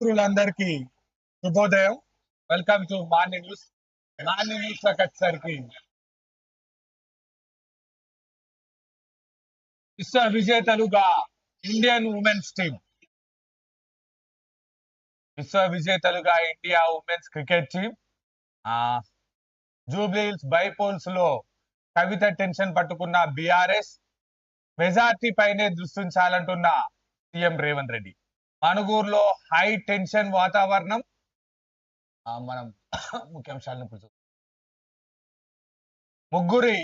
మిత్రులందరికీ శుభోదయం. Welcome to morning news morning న్యూస్లోకి వచ్చేసరికి విశ్వ విజేతలుగా ఇండియన్ ఉమెన్స్ టీం విశ్వ విజేతలుగా ఇండియా ఉమెన్స్ క్రికెట్ టీం ఆ జూబ్లీహిల్స్ బైపోల్స్లో కవిత టెన్షన్ పట్టుకున్న బిఆర్ఎస్ మెజార్టీ పైనే దృష్టించాలంటున్న సీఎం రేవంత్ రెడ్డి. మనుగూరులో హై టెన్షన్ వాతావరణం. మనం ముఖ్యాంశాలను ఇప్పుడు ముగ్గురి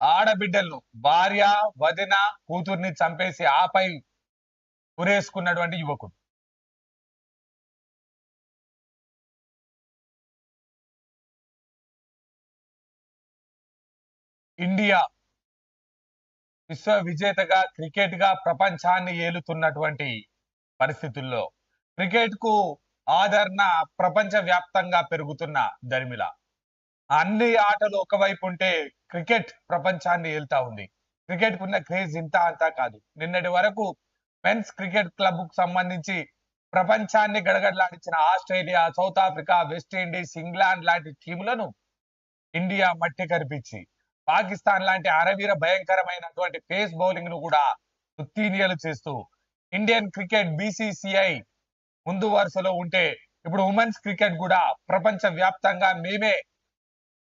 ఆడబిడ్డలను భార్య వదిన కూతుర్ని చంపేసి ఆపై ఉరేసుకున్నటువంటి యువకుడు. ఇండియా విశ్వ విజేతగా క్రికెట్గా ప్రపంచాన్ని ఏలుతున్నటువంటి పరిస్థితుల్లో క్రికెట్కు ఆదరణ ప్రపంచ వ్యాప్తంగా పెరుగుతున్న దరిమిల. అన్ని ఆటలు ఒకవైపు ఉంటే క్రికెట్ ప్రపంచాన్ని ఏల్తా ఉంది. క్రికెట్ కున్న క్రేజ్ ఇంత అంతా కాదు. నిన్నటి వరకు మెన్స్ క్రికెట్ క్లబ్కు సంబంధించి ప్రపంచాన్ని గడగడలాడించిన Australia South Africa West Indies England లాంటి టీములను ఇండియా మట్టి కనిపించి పాకిస్తాన్ లాంటి అరవీర భయంకరమైనటువంటి పేస్ బౌలింగ్ను కూడా ఉత్తీర్ణలు చేస్తూ ఇండియన్ క్రికెట్ బీసీసీఐ ముందు వరుసలో ఉంటే ఇప్పుడు ఉమెన్స్ క్రికెట్ కూడా ప్రపంచ వ్యాప్తంగా మేమే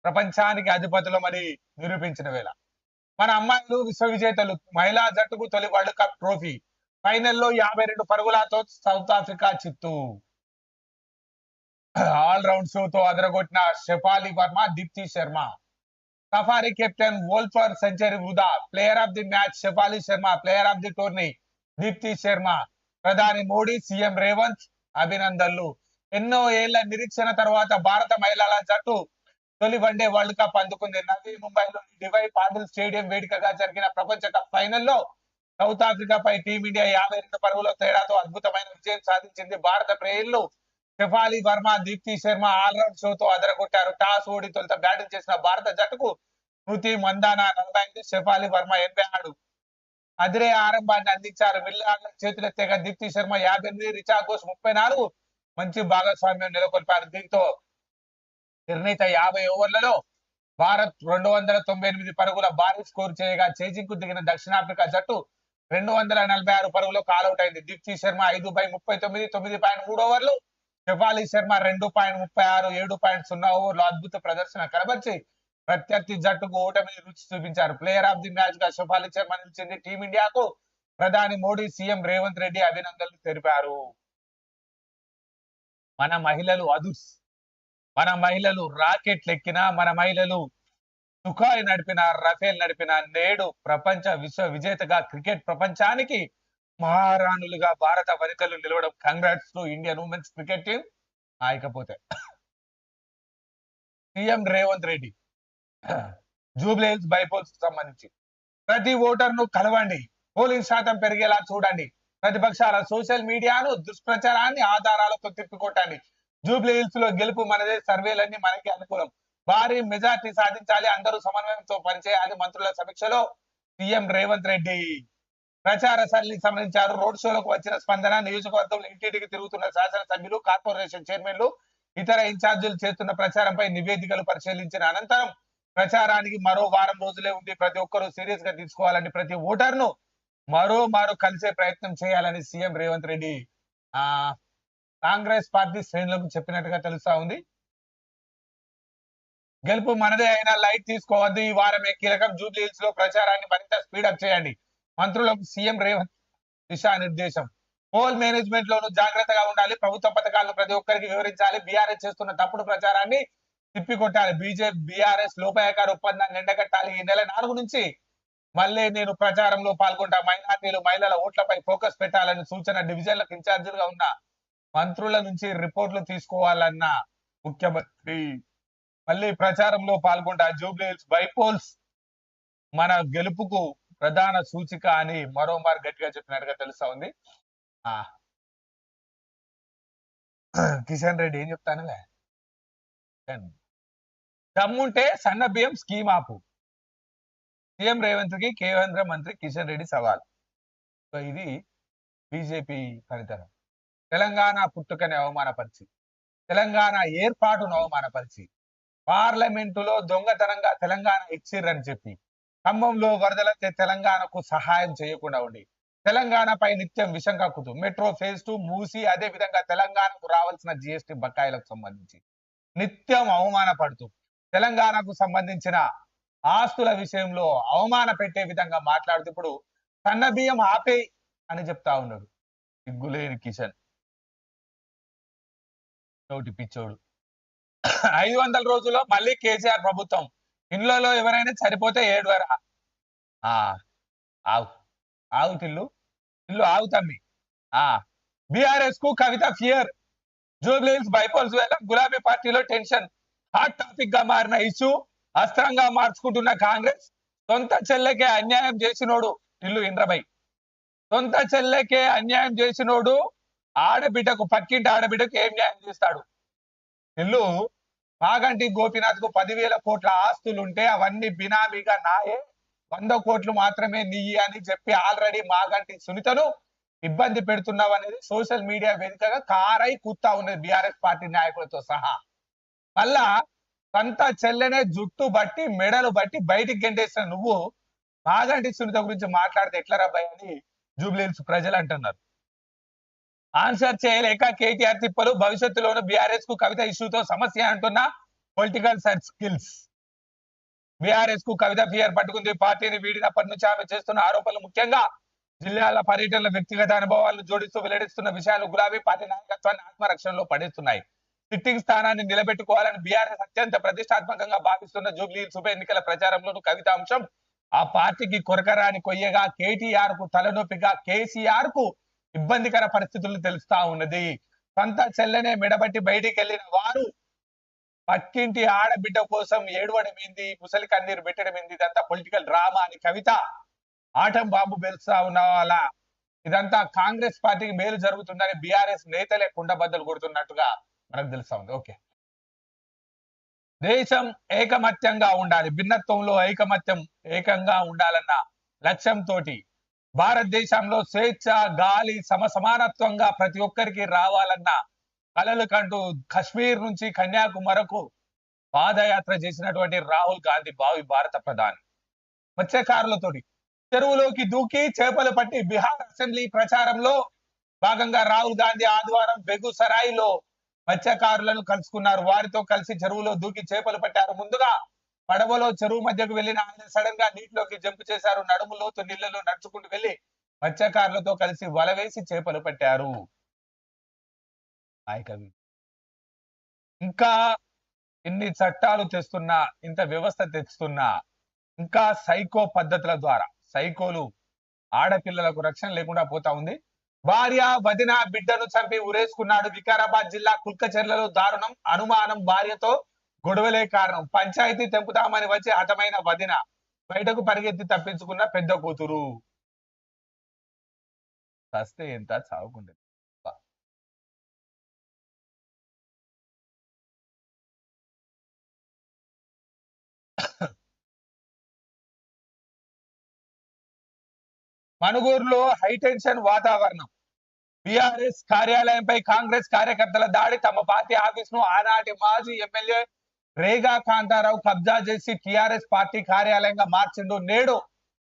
ప్రపంచానికి అధిపతులమని నిరూపించిన వేళ. మన అమ్మాయిలు విశ్వ విజేతలు మహిళా జట్టుకు తొలి వరల్డ్ కప్ ట్రోఫీ ఫైనల్లో యాభై రెండు పరుగులతో సౌత్ ఆఫ్రికా చిత్తు. ఆల్ రౌండ్ షోతో అదరగొట్టిన షెఫాలి వర్మ దీప్తి శర్మ. సఫారీ కెప్టెన్ వోల్ఫర్ సెంచరీ వృధా. Player of the match Shafali Sharma player of the tourney Deepti Sharma ప్రధాని మోడీ సీఎం రేవంత్ అభినందనలు. ఎన్నో ఏళ్ళ నిరీక్షణ తర్వాత భారత మహిళల జట్టు తొలి వన్డే వరల్డ్ కప్ అందుకుంది. నవీ ముంబైలోని డివై పాటిల్ స్టేడియం వేదికగా జరిగిన ప్రపంచ కప్ ఫైనల్లో సౌత్ ఆఫ్రికాపై టీమిండియా యాభై రెండు పరుగుల తేడాతో అద్భుతమైన విజయం సాధించింది భారత ప్రేయర్లు షెఫాలి వర్మ దీప్తి శర్మ ఆల్రౌండ్ షోతో అదరగొట్టారు. టాస్ ఓడి తొలుత బ్యాటింగ్ చేసిన భారత జట్టుకు స్మృతి మందాన నలభై ఐదు షెఫాలి వర్మ ఎనభై ఆరు. అదిరే ఆరంభాన్ని అందించారు. విల్లార్ల చేతులెత్తేగా దీప్తి శర్మ యాభై ఎనిమిది రిచా ఘోష్ ముప్పై నాలుగు. మంచి భాగస్వామ్యం నెలకొల్పారు. దీంతో నిర్ణీత యాభై ఓవర్లలో భారత్ రెండు వందల తొంభై ఎనిమిది పరుగుల భారీ స్కోర్ చేయగా చేజింగ్ దిగిన దక్షిణాఫ్రికా జట్టు రెండు వందల నలభై ఆరు పరుగులో కాలౌట్ అయింది. దీప్తి శర్మ ఐదు బై ముప్పై తొమ్మిది తొమ్మిది పాయింట్ మూడు ఓవర్లు. షెఫాలి శర్మ రెండు పాయింట్ ముప్పై ఆరు ఏడు పాయింట్ సున్నా ఓవర్లు. అద్భుత ప్రదర్శన కనబరిచి ప్రత్యర్థి జట్టుకు ఓటమి రుచి చూపించారు. ప్లేయర్ ఆఫ్ ది మ్యాచ్గా షెఫాలి శర్మ నిలిచింది టీమిండియాకు. ప్రధాని మోడీ సీఎం రేవంత్ రెడ్డి అభినందనలు తెలిపారు. మన మహిళలు అదుర్స్. మన మహిళలు రాకెట్లు లెక్కిన మన మహిళలు తుకాయి నడిపిన రఫేల్ నడిపిన నేడు ప్రపంచ విశ్వ విజేతగా క్రికెట్ ప్రపంచానికి మహారాణులుగా భారత వనితలు నిలవడం. Congrats to Indian women's cricket team ఆయకపోతే CM Revanth Reddy. Jubilee Hills bypolls సంబంధించి. ప్రతి ఓటర్ను కలవండి. పోలింగ్ శాతం పెరిగేలా చూడండి. ప్రతిపక్షాల సోషల్ మీడియాను దుష్ప్రచారాన్ని ఆధారాలతో తిప్పికొట్టండి. జూబ్లీహిల్స్లో గెలుపు మనదే సర్వేలన్నీ మనకి అనుకూలం. భారీ మెజార్టీ సాధించాలి అందరూ సమన్వయంతో పనిచేయాలి మంత్రుల సమీక్షలో సీఎం రేవంత్ రెడ్డి. ప్రచార సరళికి సంబంధించారు. రోడ్ షోలకు వచ్చిన స్పందన నియోజకవర్గంలో ఇంటింటికి తిరుగుతున్న శాసనసభ్యులు కార్పొరేషన్ చైర్మన్లు ఇతర ఇన్ఛార్జీలు చేస్తున్న ప్రచారంపై నివేదికలు పరిశీలించిన అనంతరం ప్రచారానికి మరో వారం రోజులే ఉంది ప్రతి ఒక్కరూ సీరియస్గా తీసుకోవాలని ప్రతి ఓటర్ను మరో మారు కలిసే ప్రయత్నం చేయాలని సీఎం రేవంత్ రెడ్డి ఆ కాంగ్రెస్ పార్టీ శ్రేణులకు చెప్పినట్టుగా తెలుస్తా ఉంది. గెలుపు మనదే అయినా లైట్ తీసుకోవద్దు. ఈ వారమే కీలకం జూబ్లీ హిల్స్లో ప్రచారాన్ని మరింత స్పీడప్ చేయండి. మంత్రులకు సీఎం రేవంత్ దిశానిర్దేశం. పోల్ మేనేజ్మెంట్ లోను జాగ్రత్తగా ఉండాలి. ప్రభుత్వ పథకాలను ప్రతి ఒక్కరికి వివరించాలి. బీఆర్ఎస్ చేస్తున్న తప్పుడు ప్రచారాన్ని తిప్పికొట్టాలి బీజేపీ బీఆర్ఎస్ లోపాయకార ఒప్పందాన్ని ఎండగట్టాలి ఈ నెల నాలుగు నుంచి. మళ్ళీ నేను ప్రచారంలో పాల్గొంటా. మైనార్టీలు మహిళల ఓట్లపై ఫోకస్ పెట్టాలని సూచన డివిజన్లకు ఇన్ఛార్జీలుగా ఉన్న మంత్రుల నుంచి రిపోర్ట్లు తీసుకోవాలన్న ముఖ్యమంత్రి. మళ్ళీ ప్రచారంలో పాల్గొంటా. జూబ్లీహిల్స్ బైపోల్స్ మన గెలుపుకు ప్రధాన సూచిక అని మరోమారు గట్టిగా చెప్పినట్టుగా తెలుస్తా ఉంది. కిషన్ రెడ్డి ఏం చెప్తానులే? దమ్ముంటే సన్న బియ్యం స్కీమ్ ఆపు. సీఎం రేవంత్కి కేంద్ర మంత్రి కిషన్ రెడ్డి సవాల్. సో ఇది బీజేపీ ఫలితం తెలంగాణ పుట్టుకని అవమానపరిచి తెలంగాణ ఏర్పాటును అవమానపరిచి పార్లమెంటులో దొంగతనంగా తెలంగాణ ఇచ్చిర్రని చెప్పి ఖమ్మంలో వరదలైతే తెలంగాణకు సహాయం చేయకుండా ఉండి తెలంగాణపై నిత్యం విషం కక్కుతూ మెట్రో ఫేజ్ టూ మూసి అదే విధంగా తెలంగాణకు రావాల్సిన జిఎస్టి బకాయిలకు సంబంధించి. నిత్యం అవమానపడుతూ తెలంగాణకు సంబంధించిన ఆస్తుల విషయంలో అవమాన పెట్టే విధంగా మాట్లాడుతూ ఇప్పుడు సన్న బియ్యం ఆపే అని చెప్తా ఉన్నాడు. సిగ్గులేని కిషన్. తోటి పిచ్చోడు. ఐదు వందల రోజుల్లో మళ్ళీ కేసీఆర్ ప్రభుత్వం. ఇండ్లలో ఎవరైనా చనిపోతే ఏడు వర ఆవు ఆవు తిల్లు ఇల్లు ఆవు తమ్మి. ఆ బీఆర్ఎస్కు కవిత ఫియర్. జూబ్లీహిల్స్ బైపోల్స్ వేళ గులాబీ పార్టీలో టెన్షన్. హాట్ టాపిక్గా మారిన ఇష్యూ అస్త్రంగా మార్చుకుంటున్న కాంగ్రెస్ సొంత చెల్లెకే అన్యాయం చేసినోడు ఇల్లు ఇంద్రబై సొంత చెల్లెకే అన్యాయం చేసినోడు ఆడబిడ్డకు పక్కింటి ఆడబిడ్డకు ఏం న్యాయం చేస్తాడు? ఇల్లు మాగంటి గోపినాథ్కు పదివేల కోట్ల ఆస్తులు ఉంటే అవన్నీ బినామీగా నాయే. వంద కోట్లు మాత్రమే నీయి అని చెప్పి ఆల్రెడీ మాగంటి సునీతను ఇబ్బంది పెడుతున్నావు అనేది సోషల్ మీడియా వేదికగా కారై కూతా ఉన్నది బీఆర్ఎస్ పార్టీ నాయకులతో సహా. మళ్ళా సొంత చెల్లెనే జుట్టు బట్టి మెడలు బట్టి బయటికి గెంటేసిన నువ్వు మాగంటి సునీత గురించి మాట్లాడితే ఎట్లా రాబాయ్ అని జూబ్లీహిల్స్ ప్రజలు అంటున్నారు. ఆన్సర్ చేయలేక కేటీఆర్ తిప్పలు భవిష్యత్తులోనూ బీఆర్ఎస్కు కవిత ఇష్యూతో సమస్య అంటున్న పొలిటికల్ సర్చ్ స్కిల్స్. బీఆర్ఎస్కు కవిత ఫియర్ పట్టుకుంది పార్టీని వీడినప్పటి నుంచి ఆమె చేస్తున్న ఆరోపణలు ముఖ్యంగా జిల్లాల పర్యటనల వ్యక్తిగత అనుభవాలను జోడిస్తూ వెల్లడిస్తున్న విషయాలు గులాబీ పార్టీ నాయకత్వాన్ని ఆత్మరక్షణలో పడేస్తున్నాయి. సిట్టింగ్ స్థానాన్ని నిలబెట్టుకోవాలని బీఆర్ఎస్ అత్యంత ప్రతిష్టాత్మకంగా భావిస్తున్న జూబ్లీ ఉప ఎన్నికల ప్రచారంలోను కవిత అంశం ఆ పార్టీకి కొరకరాని కొయ్యగా కేటీఆర్కు తలనొప్పిగా కేసీఆర్కు ఇబ్బందికర పరిస్థితులు తెలుస్తా ఉన్నది. సొంత చెల్లెనే మెడబట్టి బయటికి వెళ్ళిన వారు పక్కింటి ఆడబిడ్డ కోసం ఏడవడం ఏంది ముసలి కన్నీరు పెట్టడం ఏంది ఇదంతా పొలిటికల్ డ్రామా అని కవిత ఆటం బాంబు పేలుస్తా ఉన్న ఇదంతా కాంగ్రెస్ పార్టీకి మేలు జరుగుతుందని బీఆర్ఎస్ నేతలే కుండబద్దలు కొడుతున్నట్టుగా మనకు తెలుస్తా ఉంది. ఓకే. దేశం ఏకమత్యంగా ఉండాలి. భిన్నత్వంలో ఐకమత్యం ఏకంగా ఉండాలన్న లక్ష్యంతో భారతదేశంలో స్వేచ్ఛ గాలి సమసమానత్వంగా ప్రతి ఒక్కరికి రావాలన్న కలలు కంటూ కశ్మీర్ నుంచి కన్యాకుమారకు పాదయాత్ర చేసినటువంటి రాహుల్ గాంధీ భావి భారత ప్రధాని. మత్స్యకారులతోటి చెరువులోకి దూకి చేపలు పట్టి బీహార్ అసెంబ్లీ ప్రచారంలో భాగంగా రాహుల్ గాంధీ ఆదివారం బెగుసరాయిలో మత్స్యకారులను కలుసుకున్నారు. వారితో కలిసి చెరువులో దూకి చేపలు పట్టారు. ముందుగా పడవలో చెరువు మధ్యకు వెళ్ళిన ఆయన సడన్గా నీటిలోకి జంప్ చేశారు. నడుము లోతు నీళ్ళలో నడుచుకుంటూ వెళ్ళి మత్స్యకారులతో కలిసి వల వేసి చేపలు పట్టారు. ఇంకా ఇన్ని చట్టాలు తెస్తున్నా ఇంత వ్యవస్థ తెస్తున్నా ఇంకా సైకో పద్ధతుల ద్వారా సైకోలు. ఆడపిల్లలకు రక్షణ లేకుండా పోతా ఉంది. భార్య వదిన బిడ్డను చంపి ఉరేసుకున్నాడు వికారాబాద్ జిల్లా కుల్కచెర్లలో దారుణం అనుమానం భార్యతో గొడవలే కారణం. పంచాయతీ తెంపుతామని వచ్చి హతమైన వదిన బయటకు పరిగెత్తి తప్పించుకున్న పెద్ద కూతురు. చస్తే ఎంత చావుకుండే మణుగూరులో హైటెన్షన్ వాతావరణం. బీఆర్ఎస్ కార్యాలయంపై కాంగ్రెస్ కార్యకర్తల దాడి తమ పార్టీ ఆఫీస్ను ఆనాటి మాజీ ఎమ్మెల్యే రేగా కాంతారావు కబ్జా చేసి టిఆర్ఎస్ పార్టీ కార్యాలయంగా మార్చిండు నేడు.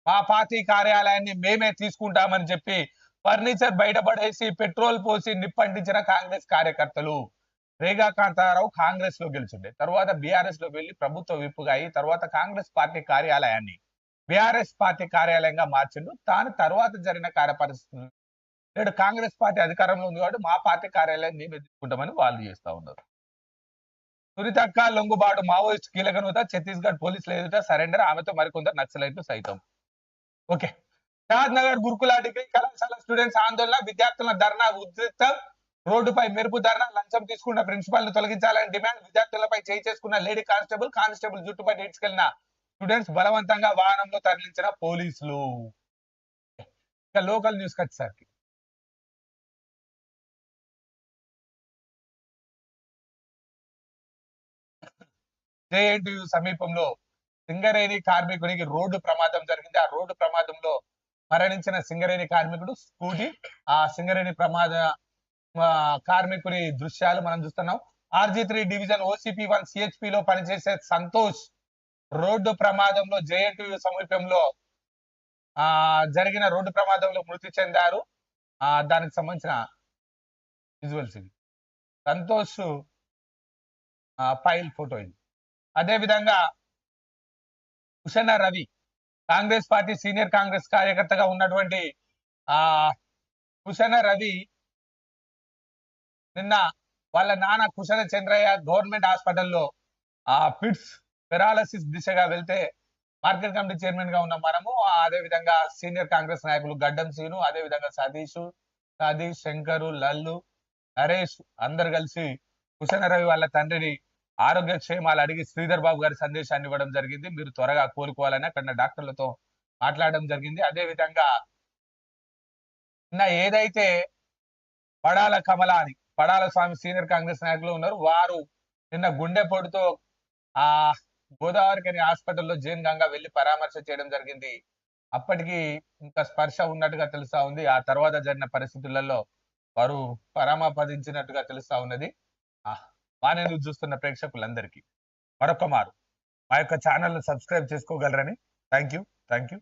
మా పార్టీ కార్యాలయాన్ని మేమే తీసుకుంటామని చెప్పి ఫర్నిచర్ బయటపడేసి పెట్రోల్ పోసి నిప్పంటించిన కాంగ్రెస్ కార్యకర్తలు. రేగా కాంతారావు కాంగ్రెస్లో గెలిచిండే. తర్వాత బీఆర్ఎస్లో వెళ్ళి ప్రభుత్వ విప్పుగా అయి తర్వాత కాంగ్రెస్ పార్టీ కార్యాలయాన్ని బీఆర్ఎస్ పార్టీ కార్యాలయంగా మార్చిండు. తాను తర్వాత జరిగిన కార్యపరిస్థితులు నేడు కాంగ్రెస్ పార్టీ అధికారంలో ఉంది కాబట్టి మా పార్టీ కార్యాలయం మేము ఎదుర్కొంటామని వాళ్ళు చేస్తా ఉన్నారు. తురితక్క లొంగుబాటు మావోయిస్ట్ కీలక నూత ఛత్తీస్గఢ్ పోలీసులు ఎదుట సరెండర్ ఆమెతో మరికొందరు నక్సలైట్లు సైతం. ఓకే. షాద్ నగర్ గురుకుల డిగ్రీ కళాశాల స్టూడెంట్స్ ఆందోళన విద్యార్థుల ధర్నా ఉద్రిక్త రోడ్డుపై మెరుపు ధర్నా లంచం తీసుకున్న ప్రిన్సిపాల్ను తొలగించాలని డిమాండ్ విద్యార్థులపై చేయి చేసుకున్న లేడీ కానిస్టేబుల్ కానిస్టేబుల్ జుట్టుపై ఇడ్చుకెళ్ళిన స్టూడెంట్స్ బలవంతంగా వాహనంలో తరలించిన పోలీసులు. ఇక లోకల్ న్యూస్ వచ్చేసరికి. జేఎన్టీయు సమీపంలో సింగరేణి కార్మికునికి రోడ్డు ప్రమాదం జరిగింది. ఆ రోడ్డు ప్రమాదంలో మరణించిన సింగరేణి కార్మికుడు స్కూటీ. ఆ సింగరేణి ప్రమాద కార్మికుడి కార్మికుని దృశ్యాలు మనం చూస్తున్నాం. RG three division OCP one CHP లో పనిచేసే సంతోష్ రోడ్డు ప్రమాదంలో జేఎన్టీయు సమీపంలో ఆ జరిగిన రోడ్డు ప్రమాదంలో మృతి చెందారు. ఆ దానికి సంబంధించిన విజువల్స్ ఇవి సంతోష్ ఫైల్ ఫోటో ఇది. అదే విధంగా రవి కాంగ్రెస్ పార్టీ సీనియర్ కాంగ్రెస్ కార్యకర్తగా ఉన్నటువంటి ఆ కుషణ రవి నిన్న వాళ్ళ నాన్న కుశల చంద్రయ్య గవర్నమెంట్ హాస్పిటల్లో ఆ ఫిట్స్ పెరాలసిస్ దిశగా వెళ్తే మార్కెట్ కమిటీ చైర్మన్గా ఉన్న మనము అదే విధంగా సీనియర్ కాంగ్రెస్ నాయకులు గడ్డం సీను అదే విధంగా సతీష్ సతీష్ శంకరు లల్లు నరేష్ అందరు కలిసి కుశన రవి వాళ్ళ తండ్రిని ఆరోగ్య క్షేమాలు అడిగి శ్రీధర్ బాబు గారి సందేశాన్ని ఇవ్వడం జరిగింది. మీరు త్వరగా కోలుకోవాలని అక్కడ డాక్టర్లతో మాట్లాడడం జరిగింది. అదే విధంగా నిన్న ఏదైతే పడాల కమల అని పడాల స్వామి సీనియర్ కాంగ్రెస్ నాయకులు ఉన్నారు వారు నిన్న గుండెపోటుతో ఆ గోదావరికి హాస్పిటల్లో జైన్ గంగా వెళ్ళి పరామర్శ చేయడం జరిగింది. అప్పటికి ఇంకా స్పర్శ ఉన్నట్టుగా తెలుస్తా ఉంది. ఆ తర్వాత జరిగిన పరిస్థితులలో వారు పరామపదించినట్టుగా తెలుస్తా ఉన్నది. ఆ, బానే చూస్తున్న ప్రేక్షకులందరికీ. మరొక మారు. మా యొక్క channel subscribe చేసుకోగలరని. Thank you. Thank you.